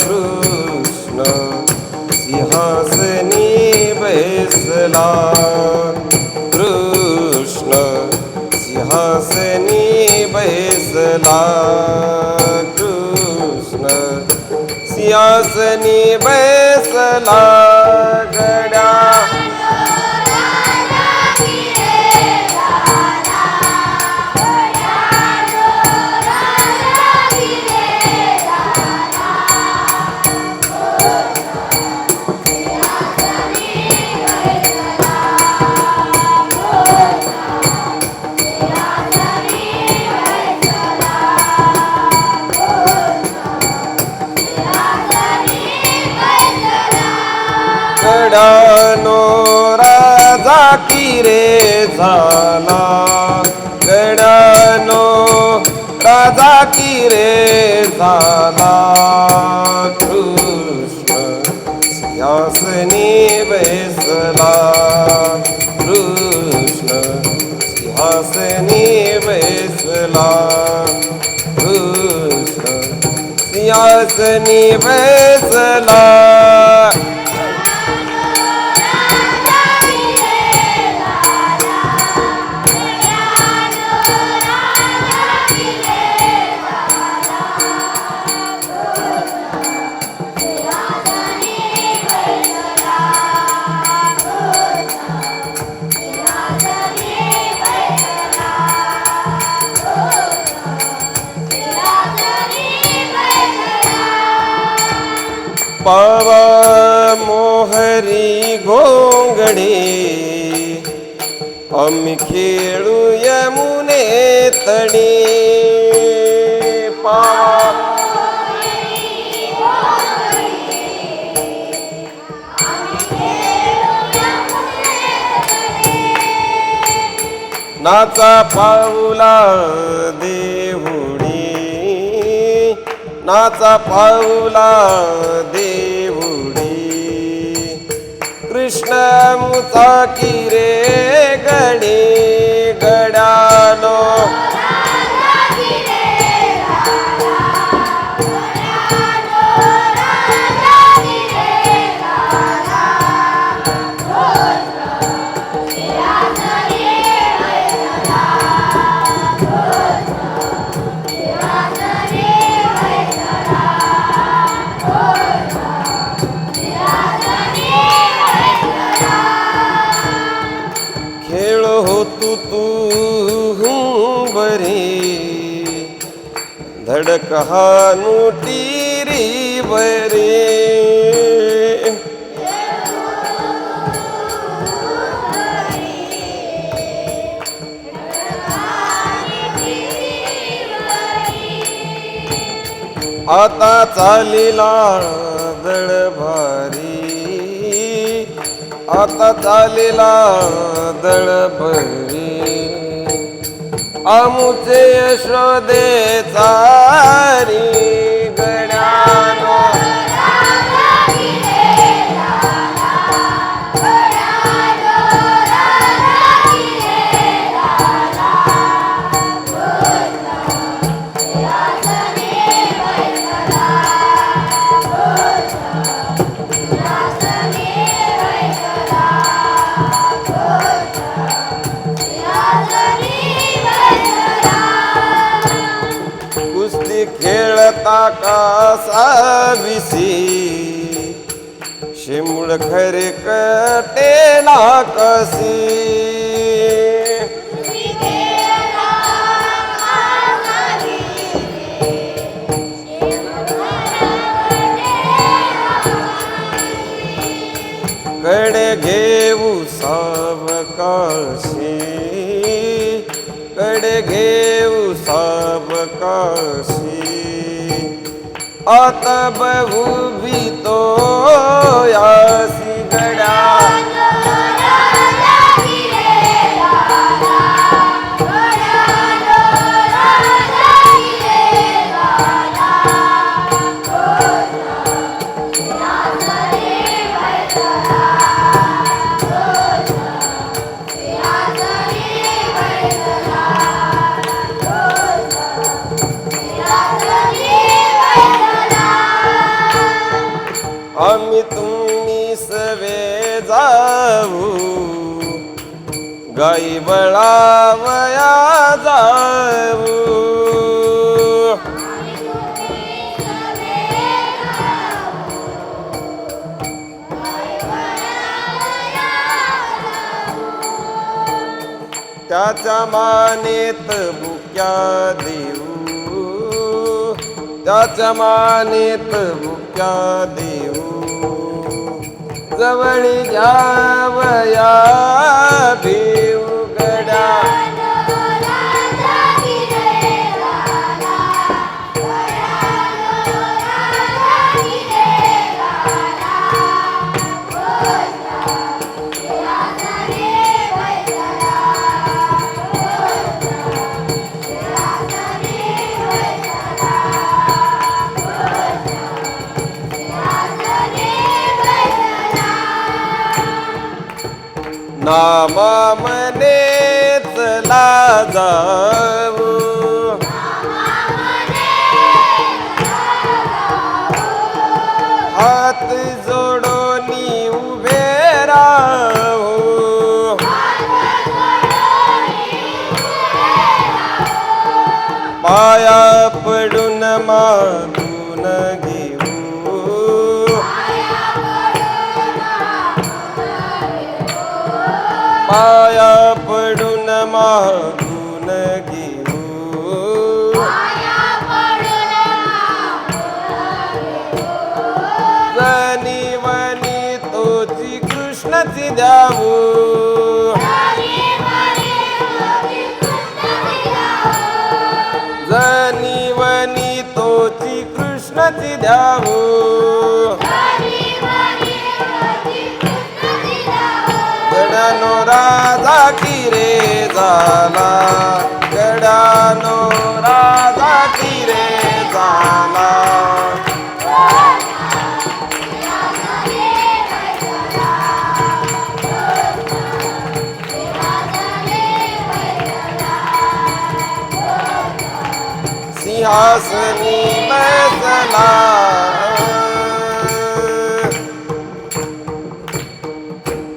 कृष्ण सिंहासनी बैसला कृष्ण सिंहासनी बैसला कृष्ण सिंहासनी बैसला गडानो राजा की रे झाला गडानो राजा की रे झाला कृष्ण सिंहासनी बैसला कृष्ण सिंहासनी बैसला कृष्ण सिंहासनी बैसला पावा मोहरी घोंगडे आम्ही खेळू यमुने तडे. पावा. नाचा पाऊला देहुडी नाचा पाऊला दे कृष्ण मुचा धडक हानुटी री वरे। आता चालीला दळ भारी। आता चालीला दळ भरी। અમુચે યશોદે તારી विसी शिमूळ खरे कटे ना कसी कडे घेऊ सावकाशी कडे घेऊ सावकाशी तीया आम्ही तुम्ही सवे जाऊ. गाई बळावया जाऊ. त्याच्या मानेत बुक्या दे. त्याच्या मानेत बुक्या देऊ. जवळी जावया भी नामा मने चला जाऊ हात जोडोनी उभे राहू पाया पडून मागून पाया पडून मागून घेऊ जनिवनी तोची कृष्णची द्यावू. जनिवनी तोची कृष्णची द्यावू. झाला. गडानो राजा की रे झाला. सिंहासनी बसला.